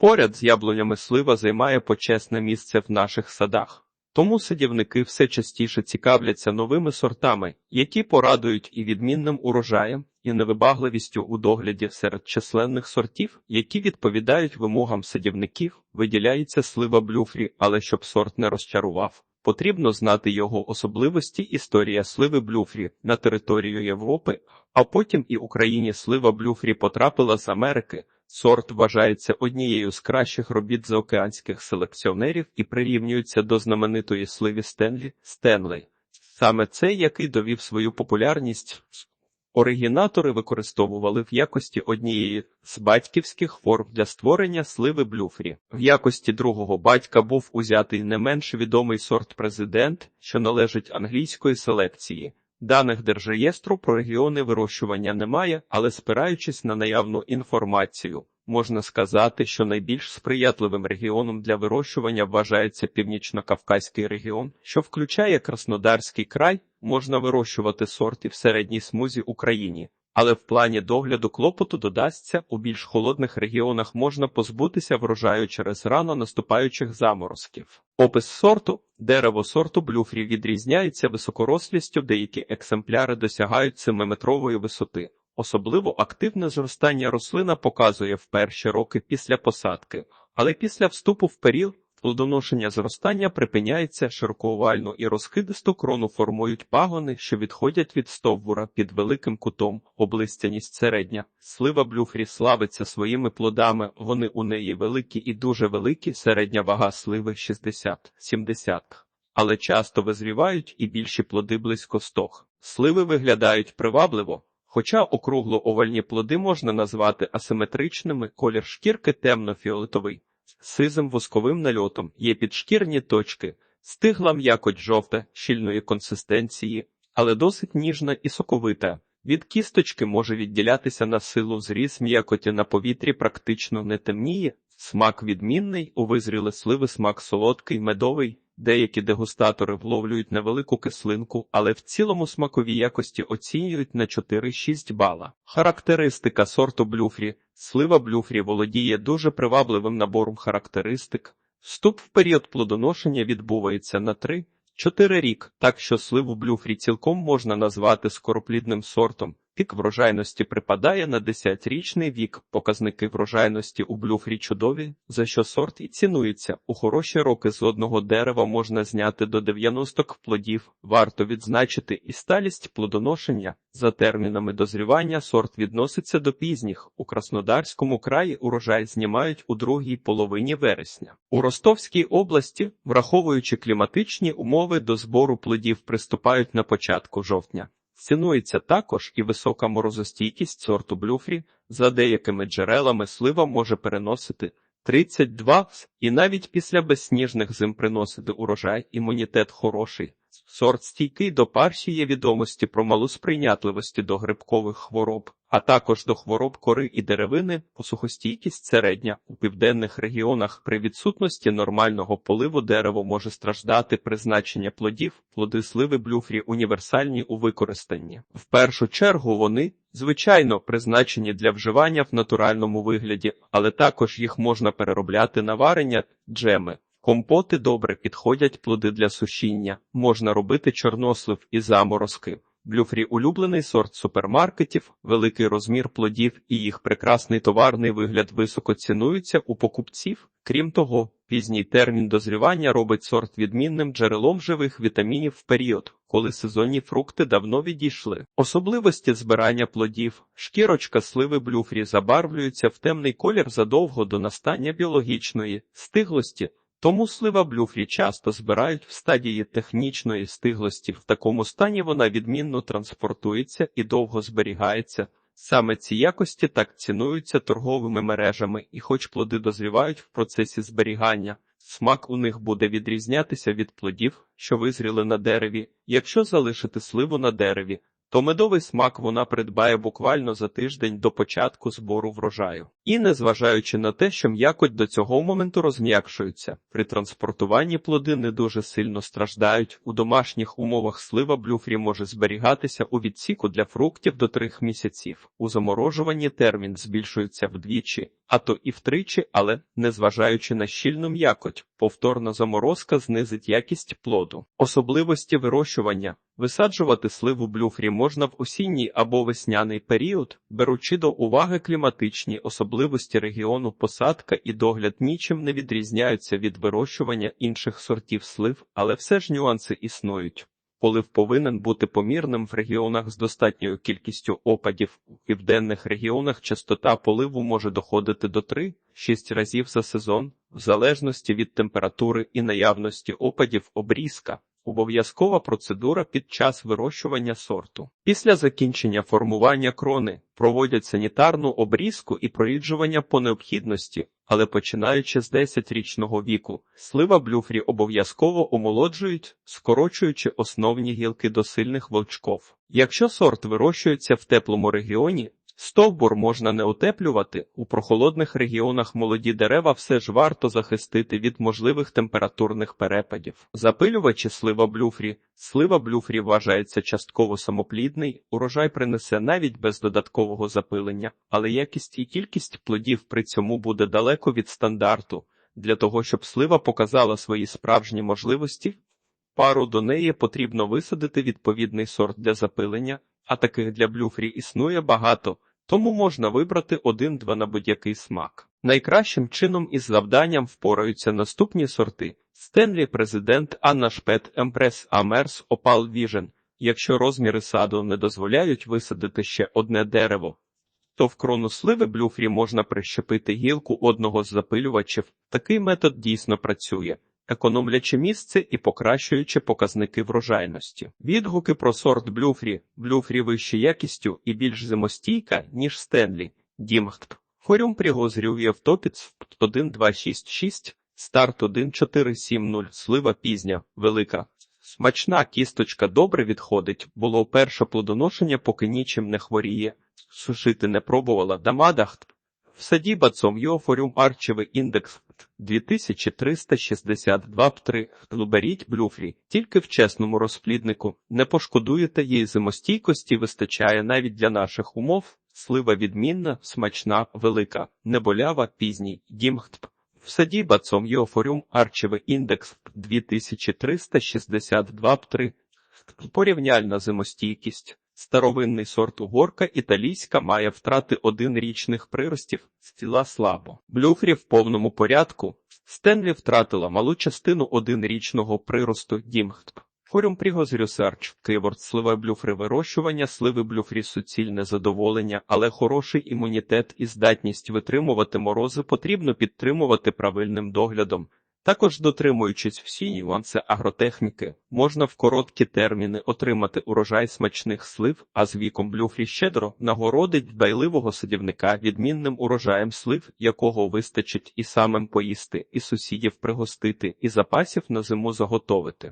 Поряд з яблунями слива займає почесне місце в наших садах. Тому садівники все частіше цікавляться новими сортами, які порадують і відмінним урожаєм, і невибагливістю у догляді серед численних сортів, які відповідають вимогам садівників, виділяється слива блюфрі, але щоб сорт не розчарував. Потрібно знати його особливості історія сливи блюфрі на територію Європи, а потім і Україні слива блюфрі потрапила з Америки. Сорт вважається однією з кращих робіт заокеанських селекціонерів і прирівнюється до знаменитої сливі Стенлі Стенлей. Саме цей, який довів свою популярність, оригінатори використовували в якості однієї з батьківських форм для створення сливи блюфрі. В якості другого батька був узятий не менш відомий сорт президент, що належить англійської селекції. Даних держреєстру про регіони вирощування немає, але спираючись на наявну інформацію, можна сказати, що найбільш сприятливим регіоном для вирощування вважається північно-кавказький регіон, що включає Краснодарський край, можна вирощувати сорти в середній смузі Україні. Але в плані догляду клопоту додасться у більш холодних регіонах можна позбутися врожаю через рано наступаючих заморозків. Опис сорту дерево сорту блюфрі відрізняється високорослістю, деякі екземпляри досягають 7-метрової висоти. Особливо активне зростання рослина показує в перші роки після посадки, але після вступу в період плодоношення зростання припиняється широкоовальну і розкидисту крону формують пагони, що відходять від стовбура під великим кутом, облистяність середня. Слива блюфрі славиться своїми плодами, вони у неї великі і дуже великі, середня вага сливи 60-70. Але часто визрівають і більші плоди близько стох. Сливи виглядають привабливо, Хоча округло-овальні плоди можна назвати асиметричними, колір шкірки темно-фіолетовий, сизим восковим нальотом є підшкірні точки, стигла м'якоть жовта, щільної консистенції, але досить ніжна і соковита. Від кісточки може відділятися на силу зріз м'якоті на повітрі практично не темніє, смак відмінний, у визріли сливи смак солодкий, медовий. Деякі дегустатори вловлюють невелику кислинку, але в цілому смакові якості оцінюють на 4-6 бала. Характеристика сорту блюфрі. Слива блюфрі володіє дуже привабливим набором характеристик. Вступ в період плодоношення відбувається на 3-4 рік, так що сливу блюфрі цілком можна назвати скороплідним сортом. Пік врожайності припадає на 10-річний вік. Показники врожайності у блюфрі чудові, за що сорт і цінується. У хороші роки з одного дерева можна зняти до 90 плодів. Варто відзначити і сталість плодоношення. За термінами дозрівання сорт відноситься до пізніх. У Краснодарському краї урожай знімають у другій половині вересня. У Ростовській області, враховуючи кліматичні умови до збору плодів, приступають на початку жовтня. Цінується також і висока морозостійкість сорту блюфрі, за деякими джерелами слива може переносити 32 і навіть після безсніжних зим приносити урожай, імунітет хороший. Сорт стійкий до парші є відомості про малу сприйнятливості до грибкових хвороб, а також до хвороб кори і деревини, посухостійкість середня. У південних регіонах при відсутності нормального поливу дерево може страждати призначення плодів, плоди сливи блюфрі універсальні у використанні. В першу чергу вони, звичайно, призначені для вживання в натуральному вигляді, але також їх можна переробляти на варення, джеми. Компоти добре підходять плоди для сушіння, можна робити чорнослив і заморозки. Блюфрі улюблений сорт супермаркетів, великий розмір плодів і їх прекрасний товарний вигляд високо цінуються у покупців. Крім того, пізній термін дозрівання робить сорт відмінним джерелом живих вітамінів в період, коли сезонні фрукти давно відійшли. Особливості збирання плодів, шкірочка сливи блюфрі забарвлюється в темний колір задовго до настання біологічної стиглості. Тому слива блюфрі часто збирають в стадії технічної стиглості. В такому стані вона відмінно транспортується і довго зберігається. Саме ці якості так цінуються торговими мережами, і хоч плоди дозрівають в процесі зберігання, смак у них буде відрізнятися від плодів, що визріли на дереві. Якщо залишити сливу на дереві, то медовий смак вона придбає буквально за тиждень до початку збору врожаю. І незважаючи на те, що м'якоть до цього моменту розм'якшується, при транспортуванні плоди не дуже сильно страждають. У домашніх умовах слива блюфрі може зберігатися у відсіку для фруктів до трьох місяців. У заморожуванні термін збільшується вдвічі, а то і втричі, але незважаючи на щільну м'якоть, повторна заморозка знизить якість плоду. Особливості вирощування Висаджувати сливу блюфрі можна в осінній або весняний період, беручи до уваги кліматичні особливості регіону посадка і догляд нічим не відрізняються від вирощування інших сортів слив, але все ж нюанси існують. Полив повинен бути помірним в регіонах з достатньою кількістю опадів. У південних регіонах частота поливу може доходити до 3-6 разів за сезон, в залежності від температури і наявності опадів обрізка. Обов'язкова процедура під час вирощування сорту. Після закінчення формування крони проводять санітарну обрізку і проїджування по необхідності, але починаючи з 10-річного віку, слива блюфрі обов'язково омолоджують, скорочуючи основні гілки до сильних волчков. Якщо сорт вирощується в теплому регіоні, Стовбур можна не утеплювати, у прохолодних регіонах молоді дерева все ж варто захистити від можливих температурних перепадів. Запилювачі слива блюфрі. Слива блюфрі вважається частково самоплідний, урожай принесе навіть без додаткового запилення, але якість і кількість плодів при цьому буде далеко від стандарту. Для того, щоб слива показала свої справжні можливості, пару до неї потрібно висадити відповідний сорт для запилення, а таких для блюфрі існує багато. Тому можна вибрати один-два на будь-який смак. Найкращим чином із завданням впораються наступні сорти: Стенлі Президент, Анна Шпет, Емпрес, Амерс, Опал Віжен. Якщо розміри саду не дозволяють висадити ще одне дерево, то в крону сливи блюфрі можна прищепити гілку одного з запилювачів. Такий метод дійсно працює економлячи місце і покращуючи показники врожайності. Відгуки про сорт блюфрі, блюфрі вище якістю і більш зимостійка, ніж Стенлі, Дімхт. Хорюм пригозрює в топіц 1266, старт 1470, слива пізня, велика. Смачна кісточка добре відходить, було перше плодоношення, поки нічим не хворіє. Сушити не пробувала дамадахт. В саді бацом йофорюм арчевий індекс 2362 3 Беріть блюфрі, тільки в чесному розпліднику. Не пошкодуєте її зимостійкості вистачає навіть для наших умов. Слива відмінна, смачна, велика, неболява, пізній, дімхт. В саді бацом йофорюм арчевий індекс 2362 3 Порівняльна зимостійкість. Старовинний сорт угорка італійська має втрати один річних приростів, стіла слабо. Блюфрі в повному порядку. Стенлі втратила малу частину однорічного приросту дімхт. Хорюм пригозрюсарч, киворд, сливе блюфри вирощування, сливи блюфрі суцільне задоволення, але хороший імунітет і здатність витримувати морози потрібно підтримувати правильним доглядом. Також дотримуючись всі нюанси агротехніки, можна в короткі терміни отримати урожай смачних слив, а з віком блюфрі щедро нагородить дбайливого садівника відмінним урожаєм слив, якого вистачить і самим поїсти, і сусідів пригостити, і запасів на зиму заготовити.